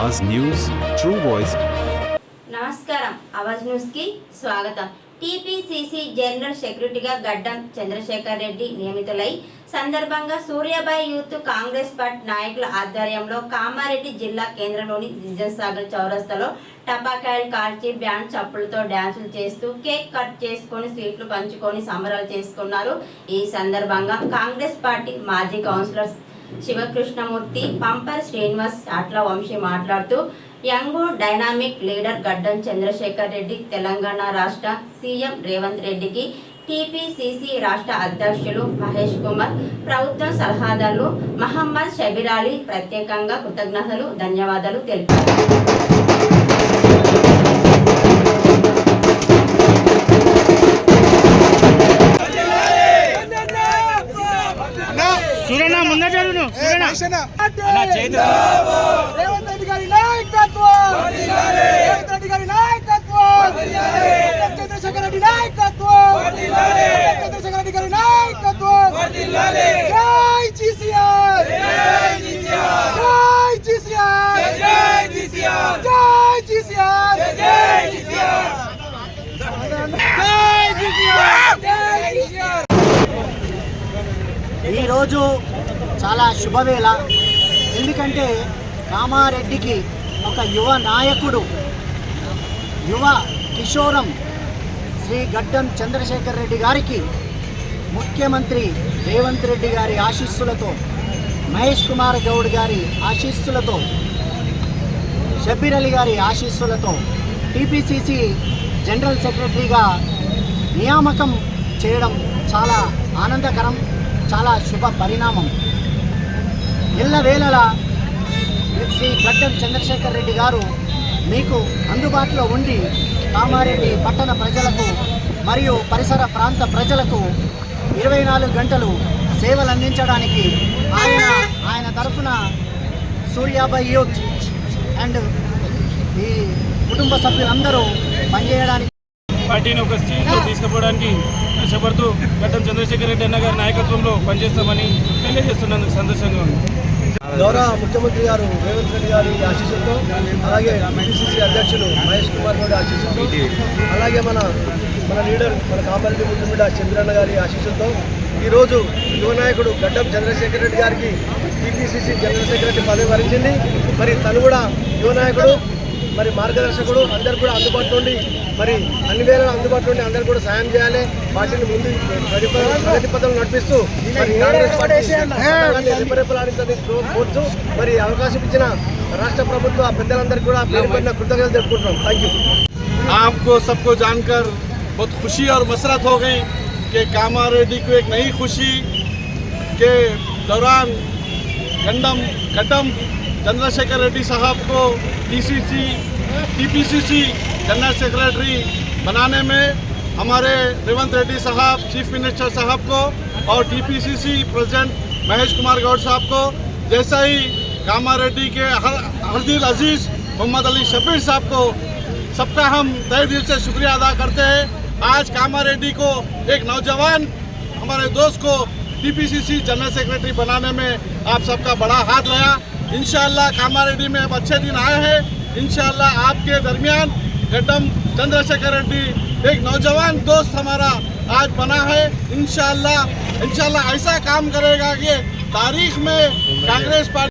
అవాజ్ news true voice నమస్కారం. అవాజ్ న్యూస్కి స్వాగతం. టీపీసీసీ జనరల్ సెక్రటరీగా గడ్డం చంద్రశేఖర్ రెడ్డి నియమితులై సందర్భంగా సూర్యాబాయి యూత్ కాంగ్రెస్ పార్టీ నాయకుల ఆధ్వర్యంలో కామారెడ్డి జిల్లా కేంద్రంలోని విజయసాగర్ చౌరస్తాలో టపాకాయలు కాల్చి బ్యాండ్ చప్పులతో డ్యాన్సులు చేస్తూ కేక్ కట్ చేసుకొని స్వీట్లు పంచుకొని సంబరాలు చేసుకున్నారు. ఈ సందర్భంగా కాంగ్రెస్ పార్టీ మాజీ కౌన్సిలర్ శివకృష్ణమూర్తి పంపర్ శ్రీనివాస్ చాట్ల వంశీ మాట్లాడుతూ యంగ్ డైనామిక్ లీడర్ గడ్డం చంద్రశేఖర్ రెడ్డి తెలంగాణ రాష్ట్ర సీఎం రేవంత్ రెడ్డికి టీపీసీసీ రాష్ట్ర అధ్యక్షులు మహేష్ కుమార్ ప్రభుత్వ సలహాదారులు మహమ్మద్ షబీర్ ప్రత్యేకంగా కృతజ్ఞతలు ధన్యవాదాలు తెలిపారు. సూరణ రేవంత్ రెడ్డి గారి నాయకత్వం. రేవంత్ రెడ్డి గారి నాయకత్వం. చంద్రశేఖర్ రెడ్డి నాయకత్వం. చంద్రశేఖర్ రెడ్డి గారి నాయకత్వం. జై జీసీఆర్. జై జీసీఆర్. జై జీసీఆర్. జై జీసీఆర్. జై జీసీఆర్. జై జీసీఆర్. జై జీసీఆర్. ఈరోజు చాలా శుభవేళ. ఎందుకంటే కామారెడ్డికి ఒక యువ నాయకుడు యువ కిషోరం శ్రీ గడ్డం చంద్రశేఖర్ రెడ్డి గారికి ముఖ్యమంత్రి రేవంత్ రెడ్డి గారి ఆశీస్సులతో మహేష్ కుమార్ గౌడ్ గారి ఆశీస్సులతో షబ్బీర్ అలీ గారి ఆశీస్సులతో టీపీసీసీ జనరల్ సెక్రటరీగా నియామకం చేయడం చాలా ఆనందకరం చాలా శుభ పరిణామం. ఎల్లవేళలా శ్రీ గడ్డం చంద్రశేఖర్ రెడ్డి గారు మీకు అందుబాటులో ఉండి కామారెడ్డి పట్టణ ప్రజలకు మరియు పరిసర ప్రాంత ప్రజలకు ఇరవై నాలుగు గంటలు సేవలు అందించడానికి ఆయన ఆయన తరఫున సూర్యాబాయ్ యూత్ అండ్ ఈ కుటుంబ సభ్యులందరూ పనిచేయడానికి పార్టీని ఒక స్థితిలో తీసుకుపోవడానికి కష్టపడుతూ గడ్డం చంద్రశేఖర్ రెడ్డి అన్న గారి నాయకత్వంలో పనిచేస్తామని తెలియజేస్తున్నందుకు సంతోషంగా ఉంది. గౌరవ ముఖ్యమంత్రి గారు రేవంత్ రెడ్డి గారి ఆశీస్సులతో అలాగే పిసిసి అధ్యక్షులు మహేష్ కుమార్ గౌడ్ ఆశీస్సులతో అలాగే మన మన లీడర్ మన కామారెడ్డి ముద్దుమిడ చంద్రన్న గారి ఆశీస్సులతో ఈరోజు యువ నాయకుడు గడ్డం చంద్రశేఖర్ రెడ్డి గారికి టీపీసీసీ జనరల్ సెక్రటరీ పదవి వరించింది. మరి తను కూడా యువ నాయకుడు. మరి మార్గదర్శకుడు అందరు కూడా అందుబాటులో ఉండి మరి అన్ని వేళ అందుబాటులో ఉండి అందరు కూడా సాయం చేయాలి పార్టీని ముందు ప్రగతి పద- ప్రగతి పథం నడిపిస్తూ మరి కాంగ్రెస్ పార్టీ పథకాన్ని రెపరెపలాడించని కోరుతూ మరి అవకాశం ఇచ్చిన రాష్ట్ర ప్రభుత్వ పెద్దలందరికీ కూడా పేరు పడిన కృతజ్ఞతలు తెలుపుకుంటున్నాం థ్యాంక్ యూ आपको सबको जानकर बहुत खुशी और मसरत हो गई कि कामा रेड्डी को एक नई खुशी के दौरान गंडम गड्डम चंद्रशेखर रेड्डी साहब को टीसीसी टीपीसीसी जनरल सेक्रेटरी बनाने में हमारे रेवंत रेड्डी साहब चीफ मिनिस्टर साहब को और टीपीसीसी प्रेसिडेंट महेश कुमार गौड साहब को, जैसा ही कामा रेड्डी के हर हरदिल अज़ीज़ मोहम्मद अली शबीर साहब को, सबका हम तय दिल से शुक्रिया अदा करते हैं। आज कामा रेड्डी को एक नौजवान हमारे दोस्त को टीपीसीसी जनरल सेक्रेटरी बनाने में आप सबका बड़ा हाथ रहा। इंशाल्लाह कामा रेड्डी में अब अच्छे दिन आए हैं। इनशाला आपके दरमियान गड्डम चंद्रशेखर रेड्डी, एक नौजवान दोस्त हमारा आज बना है। इन इंशाल्लाह ऐसा काम करेगा कि तारीख में कांग्रेस पार्टी